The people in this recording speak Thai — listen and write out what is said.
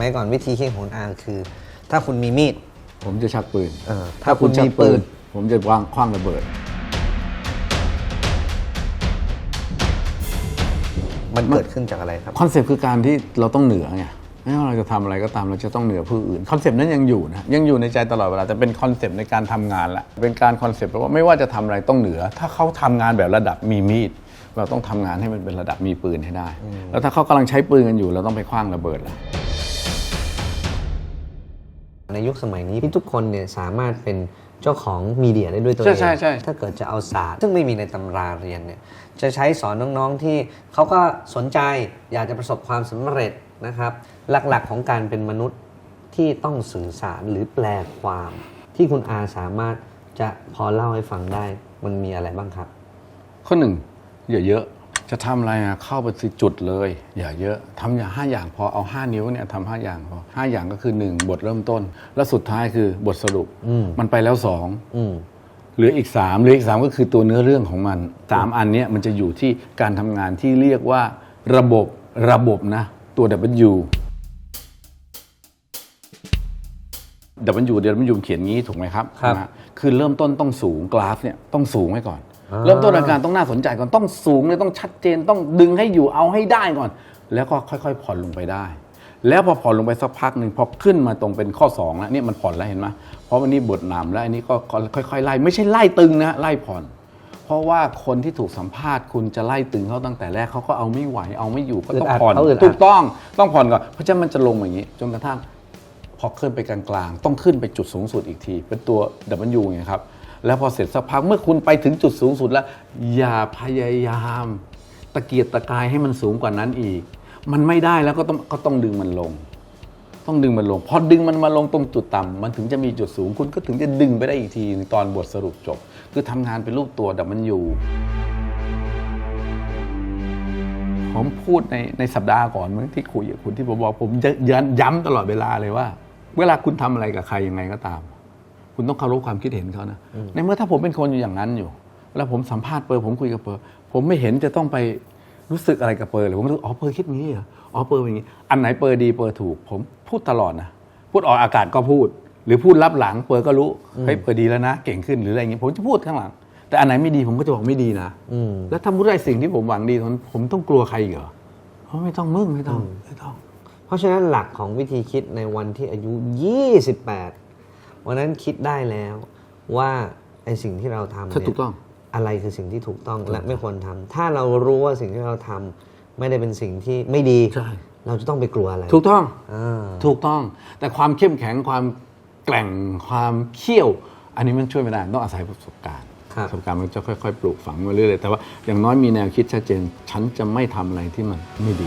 มัยก่อนวิธีคิดของคุณอาคือ ถ้าคุณมีมีด ผมจะชักปืน เออถ้าคุณมีปืนผมจะวางคว้างระเบิด มันเกิดขึ้นจากอะไรครับ คอนเซปต์คือการที่เราต้องเหนือไงไม่ว่าเราจะทำอะไรก็ตามเราจะต้องเหนือผู้อื่นคอนเซปต์นั้นยังอยู่นะยังอยู่ในใจตลอดเวลาแต่เป็นคอนเซปต์ในการทำงานละเป็นการคอนเซปต์แปลว่าไม่ว่าจะทำอะไรต้องเหนือ ถ้าเขาทำงานแบบระดับมีมีด เราต้องทำงานให้มันเป็นระดับมีปืนให้ได้ แล้วถ้าเขากำลังใช้ปืนกันอยู่ เราต้องไปคว้างระเบิดละ ในยุคสมัยนี้ที่ทุกคนเนี่ยสามารถเป็นเจ้าของมีเดียได้ด้วยตัวเองใช่ใช่ใช่ถ้าเกิดจะเอาศาสตร์ซึ่งไม่มีในตำราเรียนเนี่ยจะใช้สอนน้องๆที่เขาก็สนใจอยากจะประสบความสำเร็จนะครับหลักๆของการเป็นมนุษย์ที่ต้องสื่อสารหรือแปลความ ที่คุณอาสามารถจะพอเล่าให้ฟังได้ มันมีอะไรบ้างครับ ข้อหนึ่งอย่าเยอะ จะทำอะไรอะเข้าไปสิจุดเลย อย่าเยอะทำอย่างห้าอย่างพอเอาห้านิ้วเนี่ยทำห้าอย่างพอห้าอย่างก็คือหนึ่งบทเริ่มต้น แล้วสุดท้ายคือบทสรุปอืม มันไปแล้วสอง อืม เหลืออีก3เหลืออีก 3 ก็คือตัวเนื้อเรื่องของมัน 3 อันเนี้ยมันจะอยู่ที่การทำงานที่เรียกว่าระบบระบบนะ ตัว W W เดี๋ยว W เขียนงี้ถูกไหมครับครับนะคือเริ่มต้นต้องสูงกราฟเนี่ยต้องสูงไว้ก่อนอ่า เริ่มต้นอาการต้องน่าสนใจก่อนต้องสูงเลยต้องชัดเจนต้องดึงให้อยู่เอาให้ได้ก่อน แล้วก็ค่อยๆ ผ่อนลงไปได้ แล้วพอผ่อนลงไปสักพักหนึ่งพอขึ้นมาตรงเป็นข้อ2แล้วเนี่ยมันผ่อนแล้วเห็นไหมเพราะวันนี้บทนำแล้วอันนี้ก็ค่อยๆไล่ไม่ใช่ไล่ตึงนะไล่ผ่อน เพราะว่าคนที่ถูกสัมภาษณ์คุณจะไล่ตึงเขาตั้งแต่แรกเขาก็เอาไม่ไหวเอาไม่อยู่ก็ต้องอึดอัดผ่อนเขาอึดอัดถูกต้องต้องผ่อนก่อนเพราะฉะนั้นมันจะลงอย่างนี้จนกระทั่งพอขึ้นไปกลางๆ ต้องขึ้นไปจุดสูงสุดอีกที เป็นตัว W ไงครับ แล้วพอเสร็จสักพักเมื่อคุณไปถึงจุดสูงสุดแล้ว อย่าพยายาม ตะเกียกตะกายให้มันสูงกว่านั้นอีก มันไม่ได้แล้วก็ต้องก็ต้องดึงมันลง ต้องดึงมันลง พอดึงมันมาลงตรงจุดต่ำมันถึงจะมีจุดสูงคุณก็ถึงจะดึงไปได้อีกทีในตอนบทสรุปจบ คือทำงานเป็นรูปตัวดับมันอยู่ผมพูดในในสัปดาห์ก่อนเมื่อที่คุยกับคุณที่ผมบอกผมย้ำย้ำตลอดเวลาเลยว่า เวลาคุณทำอะไรกับใครยังไงก็ตาม คุณต้องเคารพความคิดเห็นเขานะในเมื่อถ้าผมเป็นคนอยู่อย่างนั้นอยู่ แล้วผมสัมภาษณ์เปอร์ผมคุยกับเปอร์ผมไม่เห็นจะต้องไปรู้สึกอะไรกับเปอร์เลยผมรู้อ๋อเปอร์คิดงี้เหรออ๋อเปอร์เป็นอย่างนี้ อันไหนเปอร์ดีเปอร์ถูก ผมพูดตลอดนะพูดออกอากาศก็พูด หรือพูดรับหลังเปอร์ก็รู้เฮ้ยเปอร์ดีแล้วนะ เก่งขึ้นหรืออะไรอย่างนี้ ผมจะพูดข้างหลัง แต่อันไหนไม่ดีผมก็จะบอกไม่ดีนะอืมแล้วถ้าพูดได้สิ่งที่ผมหวังดีตอนนั้นผมต้องกลัวใครอีกเหรอเพราะไม่ต้องมึงไม่ต้องไม่ต้อง เพราะฉะนั้นหลักของวิธีคิดในวันที่อายุ 28 วันนั้นคิดได้แล้วว่าไอสิ่งที่เราทำเนี่ยถ้าถูกต้องอะไรคือสิ่งที่ถูกต้องและไม่ควรทำถ้าเรารู้ว่าสิ่งที่เราทำไม่ได้เป็นสิ่งที่ไม่ดีใช่เราจะต้องไปกลัวอะไร ถูกต้องอ่าถูกต้อง แต่ความเข้มแข็งความแกร่งความเขี้ยว อันนี้มันช่วยไม่ได้ต้องอาศัยประสบการณ์ครับประสบการณ์มันจะค่อยๆ ปลูกฝังมาเรื่อยๆแต่ว่าอย่างน้อยมีแนวคิดชัดเจน ฉันจะไม่ทำอะไรที่มันไม่ดี